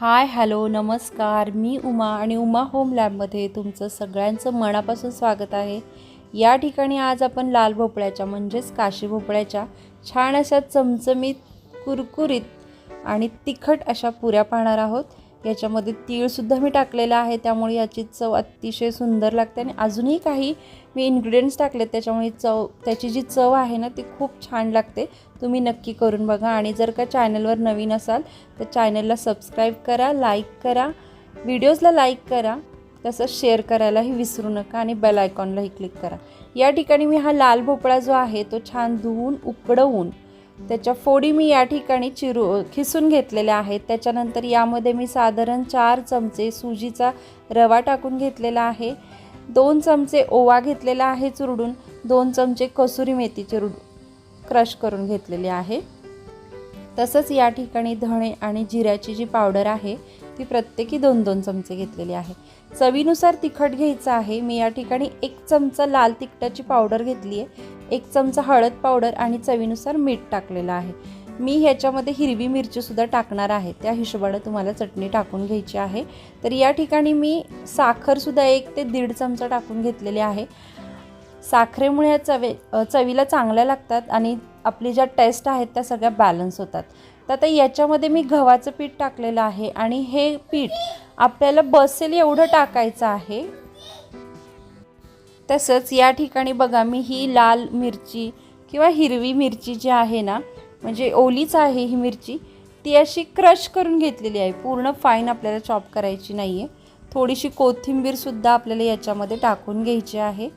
Hi hello नमस्कार. मी उमा आणि Uma home लॅबमध्ये तुमचं सगळ्यांचं मनापासून स्वागत आहे. या ठिकाणी आज आपण लाल भोपळ्याच्या म्हणजेच काशी भोपळ्याच्या छान अशा चमचमीत कुरकुरीत आणि तिखट अशा पुऱ्या पाहणार आहोत. याच्यामध्ये तीळसुद्धा मी टाकलेला आहे. त्यामुळे याची चव अतिशय सुंदर लागते आणि अजूनही काही मी इन्ग्रेडियंट्स टाकलेत त्याच्यामुळे चव त्याची जी चव आहे ना ती खूप छान लागते. तुम्ही नक्की करून बघा आणि जर का चॅनलवर नवीन असाल तर चॅनलला सबस्क्राईब करा लाईक करा व्हिडिओजला लाईक करा तसंच शेअर करायलाही विसरू नका आणि बेल आयकॉनलाही क्लिक करा. या ठिकाणी मी हा लाल भोपळा जो आहे तो छान धुवून उकडवून त्याच्या फोडी मी या ठिकाणी चिरू खिसून घेतलेल्या आहेत. त्याच्यानंतर यामध्ये मी साधारण चार चमचे सुजीचा रवा टाकून घेतलेला आहे. दोन चमचे ओवा घेतलेला आहे चुरडून. दोन चमचे कसुरी मेथी चिरड क्रश करून घेतलेली आहे. तसंच या ठिकाणी धणे आणि जिऱ्याची जी पावडर आहे ती प्रत्येकी दोन दोन चमचे घेतलेली आहे. चवीनुसार तिखट घ्यायचं आहे. मी या ठिकाणी एक चमचा लाल तिखटाची पावडर घेतली आहे. एक चमचा हळद पावडर आणि चवीनुसार मीठ टाकलेलं आहे. मी ह्याच्यामध्ये हिरवी मिरचीसुद्धा टाकणार आहे. त्या हिशोबाने तुम्हाला चटणी टाकून घ्यायची आहे. तर या ठिकाणी मी साखरसुद्धा एक ते दीड चमचा टाकून घेतलेली आहे. साखरेमुळे ह्या चवे चवीला चांगल्या लागतात आणि आपली ज्या टेस्ट आहेत त्या सगळ्या बॅलन्स होतात. तर आता याच्यामध्ये मी गव्हाचं पीठ टाकलेलं आहे आणि हे पीठ आपल्याला बसेल एवढं टाकायचं आहे. तसंच या ठिकाणी बघा मी ही लाल मिरची किंवा हिरवी मिरची जी आहे ना म्हणजे ओलीच आहे ही मिरची ती अशी क्रश करून घेतलेली आहे. पूर्ण फाईन आपल्याला चॉप करायची नाही आहे थोडीशी कोथिंबीरसुद्धा आपल्याला याच्यामध्ये टाकून घ्यायची आहे.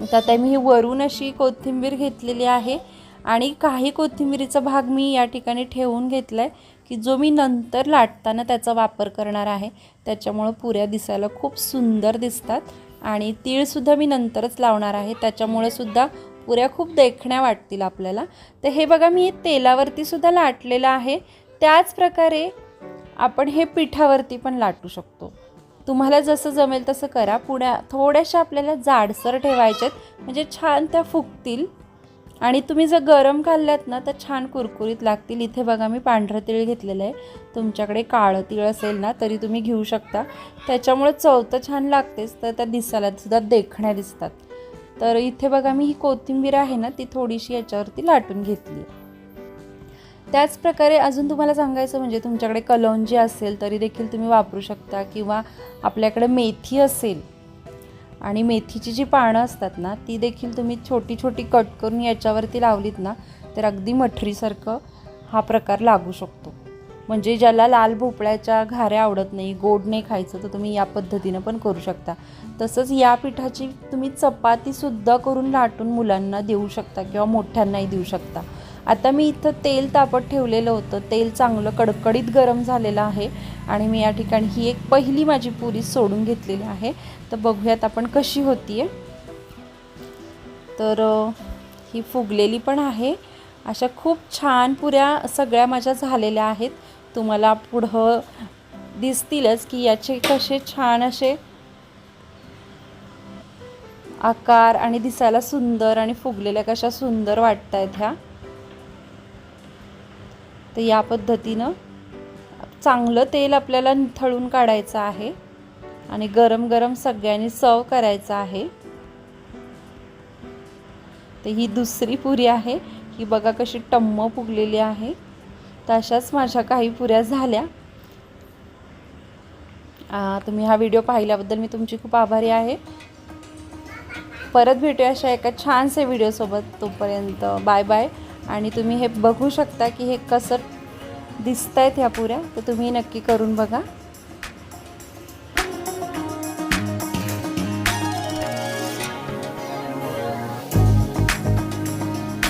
तर आता मी ही वरून अशी कोथिंबीर घेतलेली आहे. आणि काही कोथिंबीरीचा भाग मी या ठिकाणी ठेवून घेतला आहे की जो मी नंतर लाटताना त्याचा वापर करणार आहे. त्याच्यामुळं पुऱ्या दिसायला खूप सुंदर दिसतात आणि तीळसुद्धा मी नंतरच लावणार आहे. त्याच्यामुळे सुद्धा पुऱ्या खूप देखण्या वाटतील आपल्याला. तर हे बघा मी तेलावरती सुद्धा लाटलेलं आहे. त्याच प्रकारे आपण हे पिठावरती पण लाटू शकतो. तुम्हाला जसं जमेल तसं करा. पुण्या थोड्याशा आपल्याला जाडसर ठेवायच्यात म्हणजे छान त्या फुगतील. आणि तुम्ही जर गरम खाल्ल्यात ना तर छान कुरकुरीत लागतील. इथे बघा मी पांढरं तीळ घेतलेलं आहे. तुमच्याकडे काळं तीळ असेल ना तरी तुम्ही घेऊ शकता. त्याच्यामुळे चव तर छान लागतेच तर त्या दिसायला सुद्धा देखण्या दिसतात. तर इथे बघा मी ही कोथिंबीर आहे ना ती थोडीशी याच्यावरती लाटून घेतली. त्याच प्रकारे अजून तुम्हाला सांगायचं म्हणजे तुमच्याकडे कलौंजी असेल तरी देखील तुम्ही वापरू शकता. किंवा आपल्याकडे मेथी असेल आणि मेथीची जी पानं असतात ना ती देखील तुम्ही छोटी छोटी कट करून याच्यावरती लावलीत ना तर अगदी मठरीसारखं हा प्रकार लागू शकतो. म्हणजे ज्याला लाल भोपळ्याच्या घाऱ्या आवडत नाही गोड नाही खायचं तर तुम्ही या पद्धतीनं पण करू शकता. तसंच या पिठाची तुम्ही चपातीसुद्धा करून लाटून मुलांना देऊ शकता किंवा मोठ्यांनाही देऊ शकता. आता मी इथं तेल तापत ठेवलेलं होतं. तेल चांगलं कडकडीत गरम झालेलं आहे आणि मी या ठिकाणी ही एक पहिली माझी पुरी सोडून घेतलेली आहे. तर बघूयात आपण कशी होती आहे तर ही फुगलेली पण आहे. अशा खूप छान पुऱ्या सगळ्या माझ्या झालेल्या आहेत. तुम्हाला पुढं दिसतीलच की याचे कसे छान असे आकार आणि दिसायला सुंदर आणि फुगलेल्या कशा सुंदर वाटत आहेत ह्या. तर या पद्धतीनं चांगलं तेल आपल्याला निथळून काढायचं आहे आणि गरम गरम सगळ्यांनी सर्व करायचं आहे. तर ही दुसरी पुरी आहे. ही बघा कशी टम्म फुगलेली आहे. तर अशाच माझ्या काही पुऱ्या झाल्या. तुम्ही हा व्हिडिओ पाहिल्याबद्दल मी तुमची खूप आभारी आहे. परत भेटूया अशा एका छानसे व्हिडिओसोबत तोपर्यंत. Bye bye. आणि तुम्ही हे बघू शकता की हे कसं दिसत आहेत ह्या पुऱ्या तर तुम्ही नक्की करून बघा.